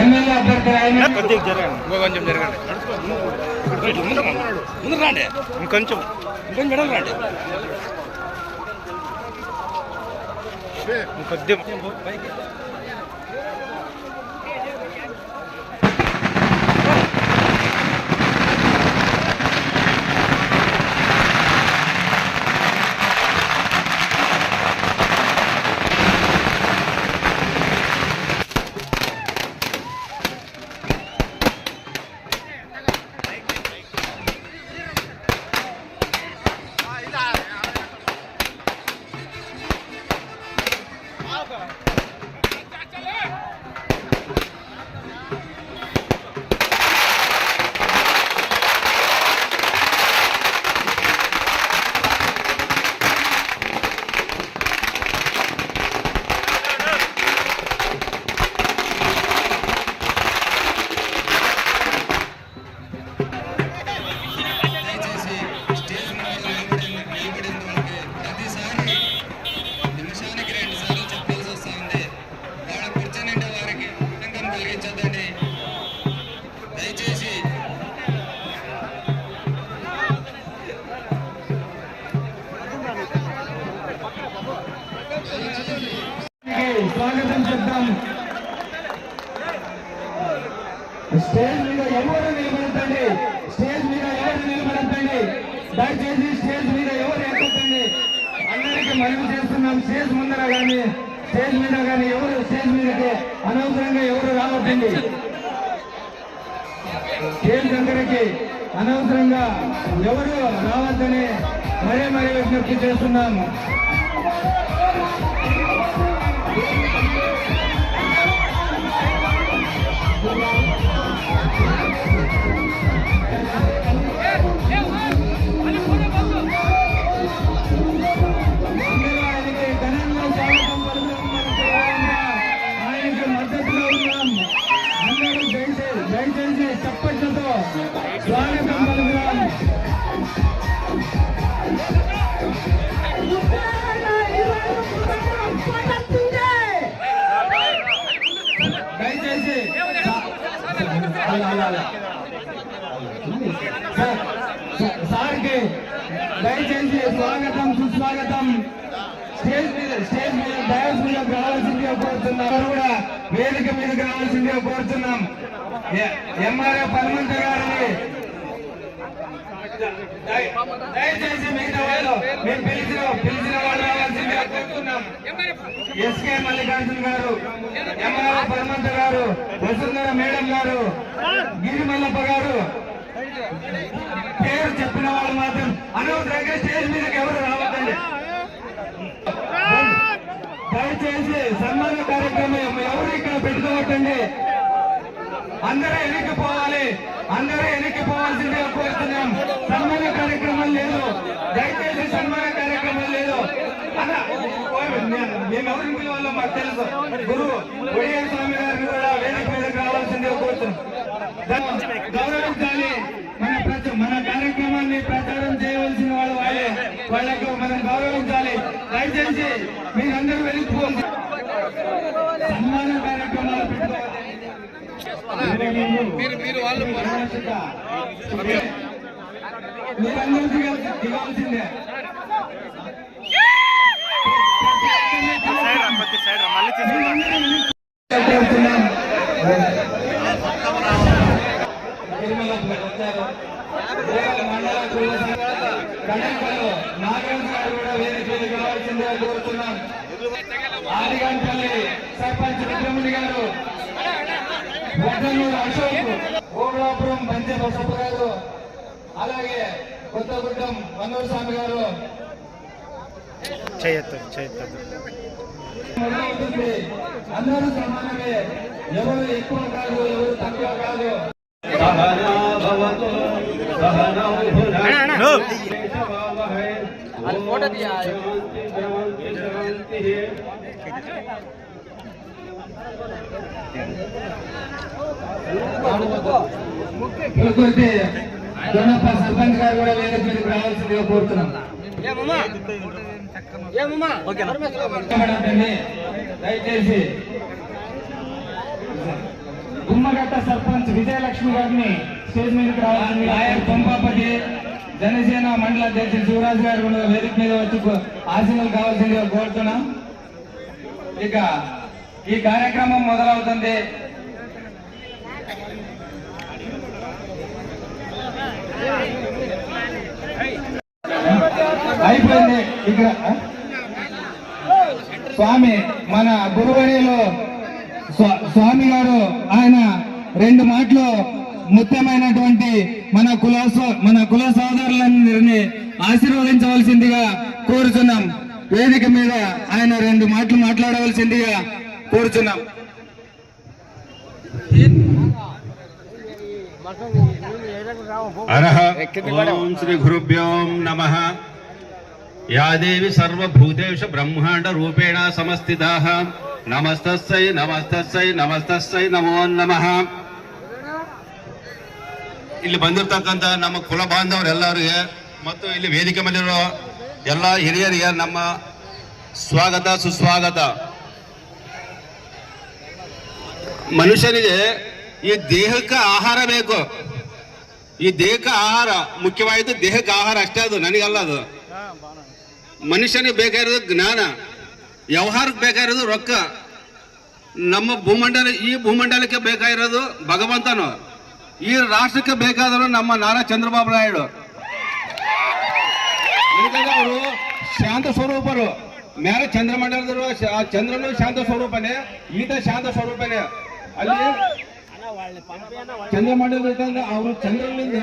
MLA అభ్యర్థి ఆయన కొద్దిగా జరగండి. కొంచెం జరగండి. ముందు రాండి. ఇంకొంచెం ఇంకొంచెం మెడలు రాండి. ఇంకొద్దిగా కానీ స్టేజ్ మీద కానీ ఎవరు స్టేజ్ మీదకి అనవసరంగా ఎవరు రావద్దండి. స్టేజ్ దగ్గరికి అనవసరంగా ఎవరు రావద్దని మరే మరీ విజ్ఞప్తి చేస్తున్నాము కోరుతున్నాం కూడా వేదిక మీదకి రావాల్సిందే కోరుతున్నాం. ఎంఆర్ఏ పరమంత గారిని దయచేసి మిగతా వాళ్ళు మేము పిలిచిన పిలిచిన వాళ్ళు రావాల్సిందిగా కోరుతున్నాం. ఎస్కే మల్లికార్జున గారు ఎంఆర్ఓ పరమంత గారు వసుంధర మేడం గారు గిరిమల్లప్ప గారు పేరు చెప్పిన వాళ్ళు మాత్రం అనవసరంగా స్టేజ్ మీదకి ఎవరు రావద్దండి. దయచేసి సన్మాన కార్యక్రమం ఎవరు ఇక్కడ పెట్టుకోవద్దండి అందరూ వెనక్కి పోవాలి అందరూ వెనక్కి పోవాల్సిందిగా కోరుతున్నాం. సన్మాన కార్యక్రమం లేదు. దయచేసి సన్మాన కార్యక్రమం లేదు. అన్న మేము పిలవాలో మాకు తెలుసు. గురువు ఒడియర్ స్వామి గారిని కూడా వేదిక మీదకి రావాల్సిందిగా కోరుతున్నాం. గౌరవించాలి. మన మన కార్యక్రమాన్ని ప్రచారం చేయవలసిన వాళ్ళు వాళ్ళే వాళ్ళకు మనం గౌరవించాలి దయచేసి మీరందరూ వెళ్ళిపోండి. సన్మాన కార్యక్రమాలు పెట్టుకోవాలి మీరు మీరు వాళ్ళు మీరందరూ దిగాల్సి- దిగాల్సిందే మండల కణికలు నాగరాజు గారు కూడా వేదిక మీదకి రావాల్సిందిగా కోరుతున్నాం. ఆదిగంపల్లి సర్పంచ్ విక్రముడి గారు వడ్డలూరు అశోక్ ఓబులాపురం పంచ బసప్ప గారు అలాగే కొత్తగుడ్డం మనోజ్ స్వామి గారు. చేయొద్దు చేయొద్దు. అందరూ సమానమే. ఎవరు ఎక్కువ కాదు ఎవరు తక్కువ కాదు. ప్రకృతి దొనప్ప సర్పంచ్ గారు కూడా వేదిక మీదకి రావాల్సిందిగా కోరుతున్నాం దయచేసి గుమ్మగట్ట సర్పంచ్ విజయలక్ష్మి గారిని స్టేజ్ మీదకి రావాల్సింది. లాయర్ కొంపాపతి జనసేన మండల అధ్యక్షుడు శివరాజ్ గారు కూడా వేదిక మీద వచ్చి ఆశీనులు కావాల్సిందిగా కోరుతున్నాం. ఇక ఈ కార్యక్రమం మొదలవుతుంది. అయిపోయింది. ఇక్కడ స్వామి మన గురువణిలో స్వామి గారు ఆయన రెండు మాటలు ముఖ్యమైనటువంటి మన కుల సో- మన కుల సోదరులందరినీ ఆశీర్వదించవలసిందిగా కోరుచున్నాం. వేదిక మీద ఆయన రెండు మాటలు మాట్లాడవలసిందిగా కోరుచున్నాం. శ్రీ గురుభ్యో నమ. యా దేవి సర్వభూతేషు బ్రహ్మాండ రూపేణ సమస్థితా. ನಮಸ್ತಸ್ಸೈ ನಮಸ್ತಸ್ಸೈ ನಮಸ್ತಸ್ಸೈ ನಮೋ ನಮಃ. ಇಲ್ಲಿ ಬಂದಿರತಕ್ಕಂತ ನಮ್ಮ ಕುಲ ಬಾಂಧವರೆಲ್ಲರಿಗೆ ಮತ್ತು ಇಲ್ಲಿ ವೇದಿಕೆ ಮೇಲಿರೋ ಎಲ್ಲ ಹಿರಿಯರಿಗೆ ನಮ್ಮ ಸ್ವಾಗತ ಸುಸ್ವಾಗತ. ಮನುಷ್ಯನಿಗೆ ಈ ದೇಹಕ್ಕೆ ಆಹಾರ ಬೇಕು. ಈ ದೇಹಕ್ಕೆ ಆಹಾರ ಮುಖ್ಯವಾಯಿತು ದೇಹಕ್ಕೆ ಆಹಾರ ಅಷ್ಟೇ ಅದು ನನಗಲ್ಲ ಅದು. ಮನುಷ್ಯನಿಗೆ ಬೇಕಾಗಿರೋದು ಜ್ಞಾನ. ವ್ಯವಹಾರಕ್ಕೆ ಬೇಕಾಗಿರೋದು ರೊಕ್ಕ? ನಮ್ಮ ಭೂಮಂಡಲ, ಈ ಭೂಮಂಡಲಕ್ಕೆ ಬೇಕಾಗಿರೋದು ಭಗವಂತನು. ಈ ರಾಷ್ಟ್ರಕ್ಕೆ ಬೇಕಾದರೂ ನಮ್ಮ ನಾರಾ ಚಂದ್ರಬಾಬು ನಾಯ್ಡು. ಅವರು ಶಾಂತ ಸ್ವರೂಪರು. ಮೇಲೆ ಚಂದ್ರಮಂಡಲದವರು ಚಂದ್ರನು ಶಾಂತ ಸ್ವರೂಪನೇ, ಈತ ಶಾಂತ ಸ್ವರೂಪನೇ. ಅಲ್ಲಿ ಚಂದ್ರಮಂಡಲ ಅವರು ಚಂದ್ರನಿಂದ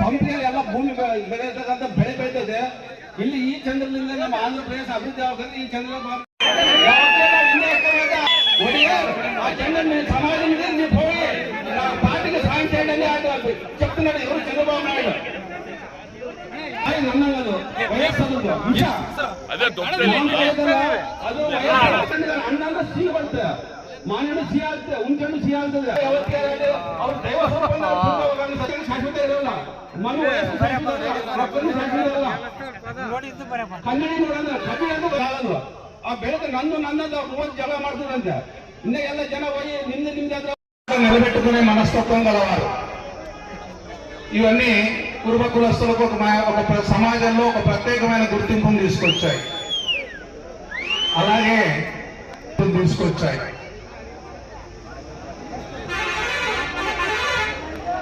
ಪಂಪಿಯಲ್ಲಿ ಎಲ್ಲ ಭೂಮಿ ಬೆಳೆಯತಕ್ಕಂಥ ಬೆಳೆ ಬೆಳೀತದೆ ಇಲ್ಲಿ ಈ ಚಂದ್ರನಿಂದ ನಮ್ಮ ಆಂಧ್ರ ಪ್ರದೇಶ ಅಭಿವೃದ್ಧಿ ಆಗ್ತದೆ ಈ ಚಂದ್ರ సమాజం మీద మీరు పోయి నా పార్టీకి సాయం చేయండి అని ఆయన చెప్తున్నాడు ఎవరు చంద్రబాబు నాయుడు ఆయన అన్నాం కాదు వైఎస్ఆర్ ఇంకా ಅದು ಅಣ್ಣಂದ ಸಿ ಬಂತ ಮಾನ್ಯನು ಸಿ ಆಗ್ತದೆ ಉಂಚಂಡು ಸಿ ಆಗ್ತದೆ ಅವ್ರ ದೈವ ಸ್ವರೂಪನ ಶಾಶ್ವತ ಇರೋಲ್ಲ ಮನು ವಯಸ್ಸು ಶಾಶ್ವತ ಇರಲ್ಲ, ರೊಕ್ಕನು ಶಾಶ್ವತ ಇರಲ್ಲ. ಕನ್ನಡಿ ನೋಡಂದ್ರೆ ಕಮ್ಮಿ ಅಂತ ಬರಲ್ಲ ಆ ಬೆಳಗ್ಗೆ ನಂದು ನನ್ನದು ಮೂವತ್ತು ಜಗಳ ಮಾಡ್ತದಂತೆ ಇನ್ನ ಎಲ್ಲ ಜನ ಹೋಗಿ ನಿಮ್ದು ನಿಮ್ದು ಹತ್ರ నిలబెట్టుకునే మనస్తత్వం గలవారు ఇవన్నీ పూర్వ కులస్తులకు ఒక మా- ఒక ప్ర- సమాజంలో ఒక ప్రత్యేకమైన గుర్తింపును తీసుకొచ్చాయి అలాగే తీసుకొచ్చాయి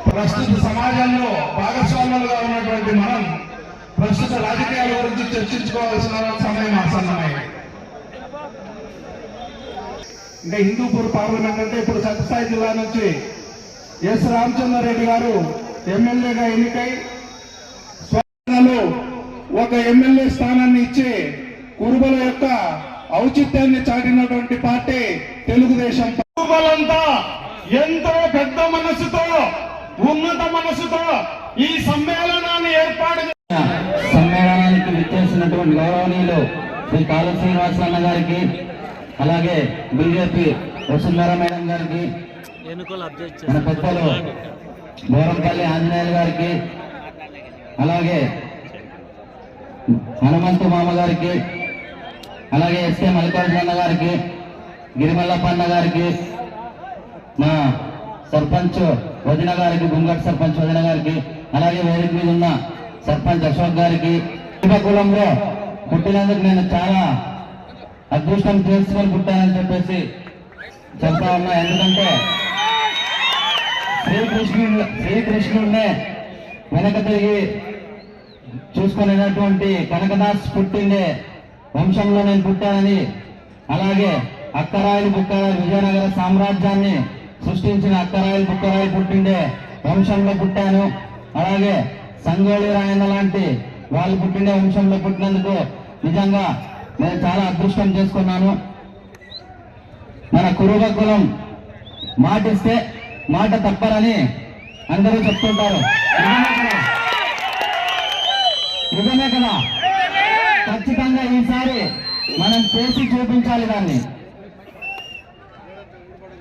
ప్రస్తుత సమాజంలో భాగస్వాములుగా ఉన్నటువంటి మనం ప్రస్తుత రాజకీయాల గురించి చర్చించుకోవాల్సిన సమయం ఆసన్నమైంది ఇంకా హిందూపూర్ పార్లమెంట్ అంటే ఇప్పుడు సత్యసాయి జిల్లా నుంచి ఎస్ రామచంద్రారెడ్డి గారు ఎమ్మెల్యేగా ఎన్నికై స్వప్నలో ఒక ఎమ్మెల్యే స్థానాన్ని ఇచ్చి కురుబల యొక్క ఔచిత్యాన్ని చాటినటువంటి పార్టీ తెలుగుదేశం కురుబలంతా ఎంతో పెద్ద మనసుతో ఉన్నత మనసుతో ఈ సమ్మేళనాన్ని ఏర్పాటు సమ్మేళనానికి విచ్చేసినటువంటి గౌరవనీయులు శ్రీ కాళ శ్రీనివాసన్న గారికి అలాగే బీజేపీ వసుంధర మేడం గారికి మన పెద్దలు బోరంపల్లి ఆంజనేయులు గారికి అలాగే హనుమంతు మామ గారికి అలాగే ఎస్కే మల్లికార్జున గారికి గిరిమల్లప్పన్న గారికి మా సర్పంచ్ వదిన గారికి గుంగట్ సర్పంచ్ వదిన గారికి అలాగే వేదిక మీద ఉన్న సర్పంచ్ అశోక్ గారికి కులంలో పుట్టినందుకు నేను చాలా అదృష్టం చేసుకొని పుట్టానని చెప్పేసి చెప్తా ఉన్నా. ఎందుకంటే శ్రీకృష్ణుడు శ్రీకృష్ణుడినే వెనక తిరిగి చూసుకునేటటువంటి కనకదాస్ పుట్టిండే వంశంలో నేను పుట్టానని అలాగే అక్కరాయలు బుక్కరాయలు విజయనగర సామ్రాజ్యాన్ని సృష్టించిన అక్కరాయలు బుక్కరాయలు పుట్టిండే వంశంలో పుట్టాను. అలాగే సంగోళి రాయన్న లాంటి వాళ్ళు పుట్టిండే వంశంలో పుట్టినందుకు నిజంగా నేను చాలా అదృష్టం చేసుకున్నాను. మన కురుబ కులం మాటిస్తే మాట తప్పరని అందరూ చెప్తుంటారు. నిజమే కదా? ఖచ్చితంగా ఈసారి మనం చేసి చూపించాలి దాన్ని.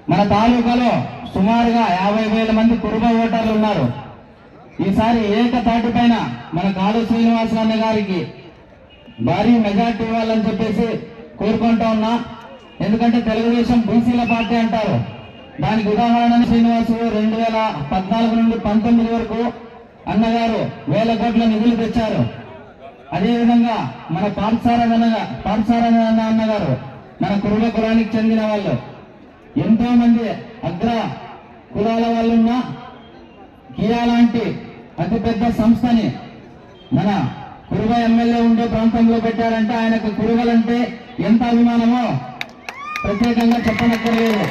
మన తాలూకాలో సుమారుగా యాభై వేల మంది కురుబ ఓటర్లు ఉన్నారు. ఈసారి ఏకతాటి పైన మన కాడు శ్రీనివాసరావు గారికి భారీ మెజార్టీ ఇవ్వాలని చెప్పేసి కోరుకుంటా ఉన్నా. ఎందుకంటే తెలుగుదేశం బీసీల పార్టీ అంటారు. దానికి ఉదాహరణ శ్రీనివాసు రెండు వేల పద్నాలుగు నుండి పంతొమ్మిది వరకు అన్నగారు వేల కోట్ల నిధులు తెచ్చారు. అదేవిధంగా మన పాఠశాల పాఠశాల అన్నగారు మన కురుల కులానికి చెందిన వాళ్ళు. ఎంతో మంది అగ్ర కులాల వాళ్ళున్న కియా లాంటి అతిపెద్ద సంస్థని మన కురుగ ఎమ్మెల్యే ఉండే ప్రాంతంలో పెట్టారంటే ఆయనకు కురుగలంటే ఎంత అభిమానమో ప్రత్యేకంగా చెప్పనక్కర్లేదు.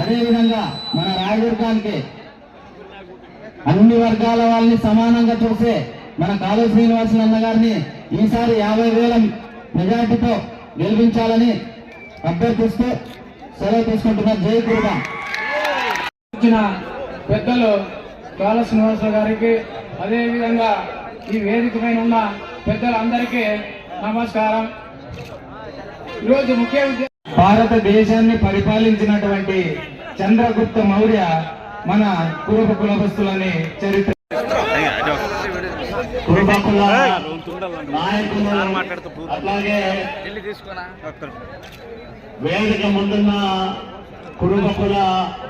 అదేవిధంగా మన రాయదుర్గానికి అన్ని వర్గాల వాళ్ళని సమానంగా చూసే మన కాలు శ్రీనివాసులు అన్నగారిని ఈసారి యాభై వేల మెజార్టీతో గెలిపించాలని అభ్యర్థిస్తూ సెలవు తీసుకుంటున్న జై కురుగా పెద్దలు కాళ శ్రీనివాసరావు గారికి అదేవిధంగా ఈ వేదిక పైన ఉన్న పెద్దలందరికీ నమస్కారం. ఈరోజు ముఖ్య ఉద్దేశం భారతదేశాన్ని పరిపాలించినటువంటి చంద్రగుప్త మౌర్య మన కురప కులపస్తులని చరిత్ర కురుబకుల నాయకులు వేదిక ముందున్న కుటుంబకుల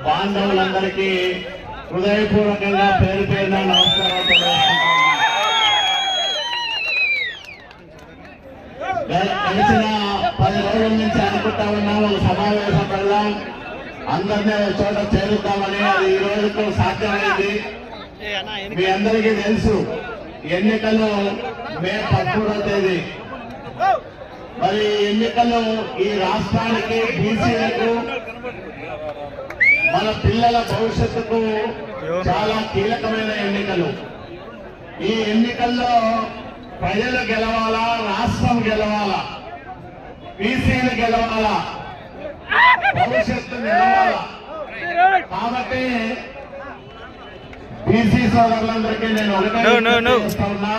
బాంధవులందరికీ హృదయపూర్వకంగా పేరు పేరున నమస్కారాలు గడిచిన పది రోజుల నుంచి అనుకుంటా ఉన్నాం ఒక సమావేశం పెడదాం అందరినీ చోట చేరుద్దామని అది ఈ రోజుకు సాధ్యమైంది. మీ అందరికీ తెలుసు ఎన్నికలు మే పదమూడవ తేదీ. మరి ఎన్నికలు ఈ రాష్ట్రానికి బీసీలకు మన పిల్లల భవిష్యత్తుకు చాలా కీలకమైన ఎన్నికలు. ఈ ఎన్నికల్లో ప్రజలు గెలవాలా రాష్ట్రం గెలవాలా బీసీలు గెలవాలా భవిష్యత్తు నిలవాలా కాబట్టి బీసీ సోదరులందరికీ నేను ఉన్నా.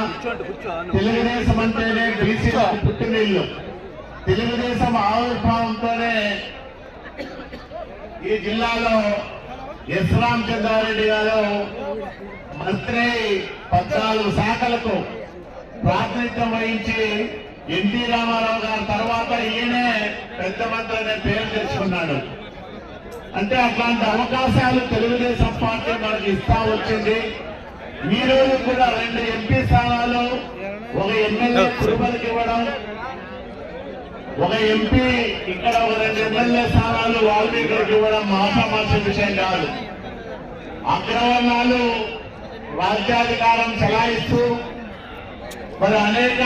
తెలుగుదేశం అంటేనే బీసీ పుట్టినీళ్ళు తెలుగుదేశం ఆవిర్భావంతోనే ఈ జిల్లాలో ఎస్ రామచంద్రారెడ్డి గారు మంత్రి పద్నాలుగు శాఖలకు ప్రాతినిధ్యం వహించి ఎన్టీ రామారావు గారి తర్వాత ఈయనే పెద్ద మంత్రి అనే పేరు తెచ్చుకున్నాడు. అంటే అట్లాంటి అవకాశాలు తెలుగుదేశం పార్టీ మనకి ఇస్తా వచ్చింది. ఈ రోజు కూడా రెండు ఎంపీ స్థానాలు ఒక ఎమ్మెల్యే తిరుపతికి ఇవ్వడం ఒక ఎంపీ ఇక్కడ ఒక రెండు ఎమ్మెల్యే స్థానాలు వాల్మీకులకు ఇవ్వడం మాసామాస విషయం కాదు. అగ్రవర్ణాలు రాజ్యాధికారం చలాయిస్తూ మరి అనేక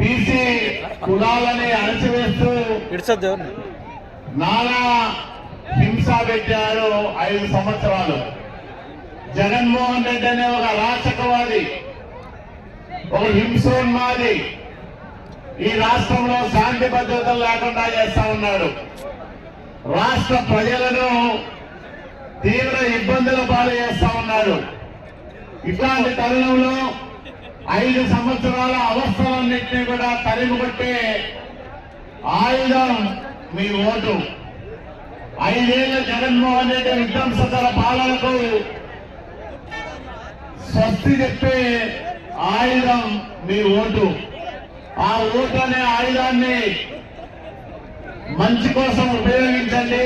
బీసీ కులాలని అణచివేస్తూ నానా హింస పెట్టారు ఐదు సంవత్సరాలు. జగన్మోహన్ రెడ్డి అనే ఒక రాచకవాది ఒక హింసోన్మాది ఈ రాష్ట్రంలో శాంతి భద్రతలు లేకుండా చేస్తా ఉన్నాడు. రాష్ట్ర ప్రజలను తీవ్ర ఇబ్బందుల పాలు చేస్తా ఉన్నాడు. ఇట్లాంటి తరుణంలో ఐదు సంవత్సరాల అవస్థలన్నింటినీ కూడా తరిమికొట్టే ఆయుధం మీ ఓటు. ఐదేళ్ళ జగన్మోహన్ రెడ్డి విధ్వంసకర పాలనకు స్వస్తి చెప్పే ఆయుధం మీ ఓటు. ఆ ఓటు అనే ఆయుధాన్ని మంచి కోసం ఉపయోగించండి.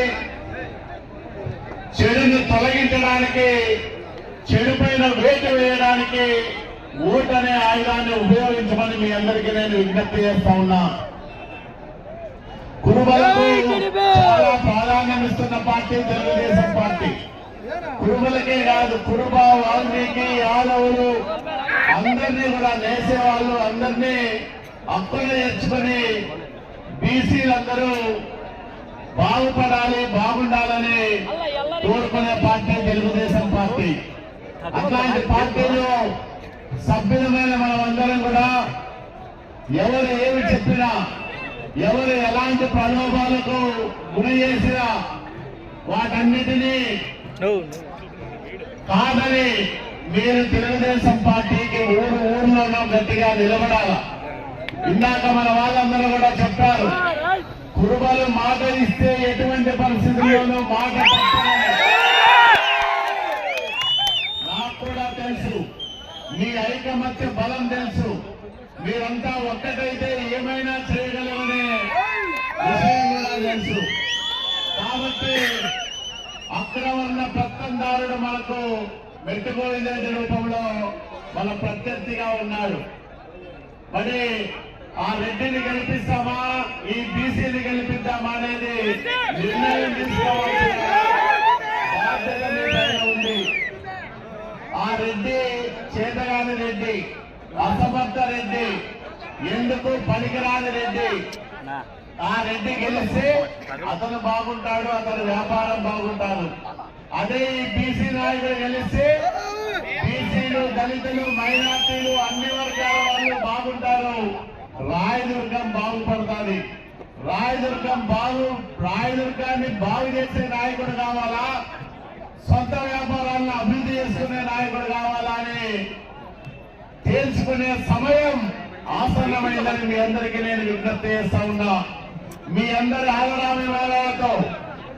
చెడును తొలగించడానికి చెడు పైన వేటు వేయడానికి ఓటు అనే ఆయుధాన్ని ఉపయోగించమని మీ అందరికీ నేను విజ్ఞప్తి చేస్తా ఉన్నా. కురుబలకు చాలా ప్రాధాన్యం ఇస్తున్న పార్టీ తెలుగుదేశం పార్టీ. కురుబలకే కాదు కురుబ వాల్మీకి యాదవులు అందరినీ కూడా నేసేవాళ్ళు అందరినీ అప్పులు తెచ్చుకొని బీసీలందరూ బాగుపడాలి బాగుండాలని కోరుకునే పార్టీ తెలుగుదేశం పార్టీ. అట్లాంటి పార్టీలో సభ్యులమైన మనం అందరం కూడా ఎవరు ఏమి చెప్పినా ఎవరు ఎలాంటి ప్రలోభాలకు గురి చేసినా వాటన్నిటినీ కాదని మీరు తెలుగుదేశం పార్టీకి ఊరు ఊర్లోనూ గట్టిగా నిలబడాలా? ఇందాక మన వాళ్ళందరూ కూడా చెప్పారు. కురుబలు మాట ఇస్తే ఎటువంటి పరిస్థితుల్లోనూ మాట నాకు కూడా తెలుసు. మీ ఐకమత్య బలం తెలుసు. మీరంతా ఒక్కటైతే ఏమైనా చేయగలమనే విషయం కూడా తెలుసు. కాబట్టి అక్కడ ఉన్న పత్తందారుడు మనకు మెట్టుకోలేని రూపంలో మన ప్రత్యర్థిగా ఉన్నాడు. మరి ఆ రెడ్డిని గెలిపిస్తామా? ఈ బీసీని గెలిపిద్దామా అనేది నిర్ణయం తీసుకోవాల్సిన బాధ్యత ఉంది ఆ రెడ్డి చేతగాని రెడ్డి అసమర్థ రెడ్డి ఎందుకు పనికిరాని రెడ్డి? ఆ రెడ్డి గెలిస్తే అతను బాగుంటాడు అతని వ్యాపారం బాగుంటాడు అదే ఈ బీసీ నాయుడు గెలిస్తే బీసీలు దళితులు మైనార్టీలు అన్ని వర్గాల వాళ్ళు బాగుంటారు. రాయదుర్గం బాగుపడుతుంది రాయదుర్గం బాగు రాయదుర్గాన్ని బాగు చేసే నాయకుడు కావాలా? సొంత వ్యాపారాలను అభివృద్ధి చేసుకునే నాయకుడు కావాలా అని తేల్చుకునే సమయం ఆసన్నమైందని మీ అందరికీ నేను విజ్ఞప్తి చేస్తా ఉన్నా. మీ అందరి ఆదరాభిమానాలతో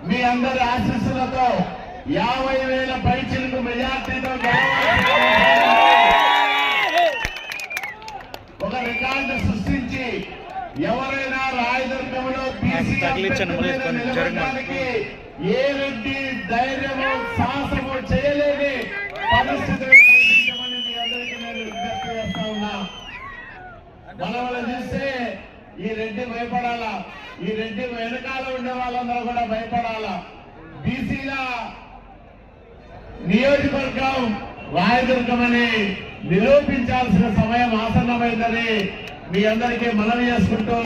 మీ అందరి ఆశీస్సులతో యాభై వేల పైచిలకు మెజార్టీతో ఒక రికార్డు ఎవరైనా రాయదుర్గంలో ఏ రెడ్డి ధైర్యము సాహసము చేయలేని పరిస్థితులు కల్పించమని మీ అందరికీ నేను విజ్ఞప్తి చేస్తా ఉన్నా. మన వాళ్ళు చూస్తే ఈ రెడ్డి భయపడాలా? ఈ రెడ్డి వెనకాల ఉండే వాళ్ళందరూ కూడా భయపడాలా? బీసీల నియోజకవర్గం రాయదుర్గమని నిరూపించాల్సిన సమయం ఆసన్నమైందని మీ అందరికీ మనవి చేసుకుంటూ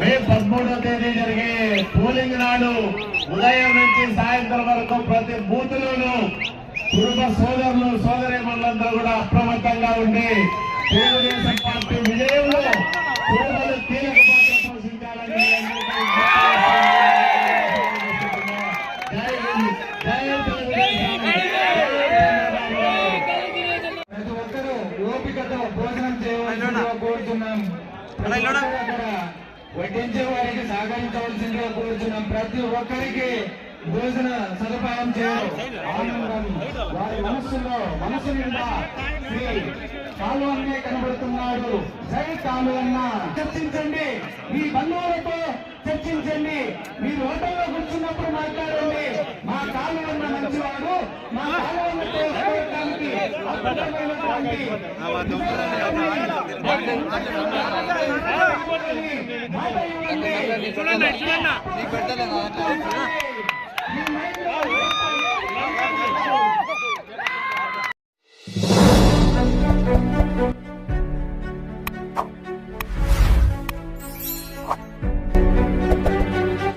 మే పదమూడో తేదీ జరిగే పోలింగ్ నాడు ఉదయం నుంచి సాయంత్రం వరకు ప్రతి బూత్ లోనూ కుటుంబ సోదరులు సోదరి మండలంతా కూడా అప్రమత్తంగా ఉండి తెలుగుదేశం పార్టీ విజయంలో కుటుంబాలు కీలక పాత్ర పోషించాలని మీ అందరికీ విజ్ఞప్తి చేస్తున్నాను. జై హింద్ జై తెలుగుదేశం ప్రతి ఒక్కరూ ఓపికతో భోజనం చేయవలసిందిగా కోరుతున్నాం ప్రతి ఒక్కరూ అక్కడ వడ్డించే వారికి సహకరించవలసిందిగా కోరుతున్నాం ప్రతి ఒక్కరికి భోజన సదుపాయం చేయడం ఆనందం. వారి మనస్సులో మనసు నిండా శ్రీ కాలువన్నే కనబడుతున్నాడు. జై కాలువన్న. చర్చించండి. మీ బంధువులతో చర్చించండి మీరు హోటల్లో కూర్చున్నప్పుడు మాట్లాడండి. మా కాలువన్న మంచివాడు మా కాలువన్నతో సహకరించడానికి అద్భుతమైనటువంటి మాట. ఇవ్వండి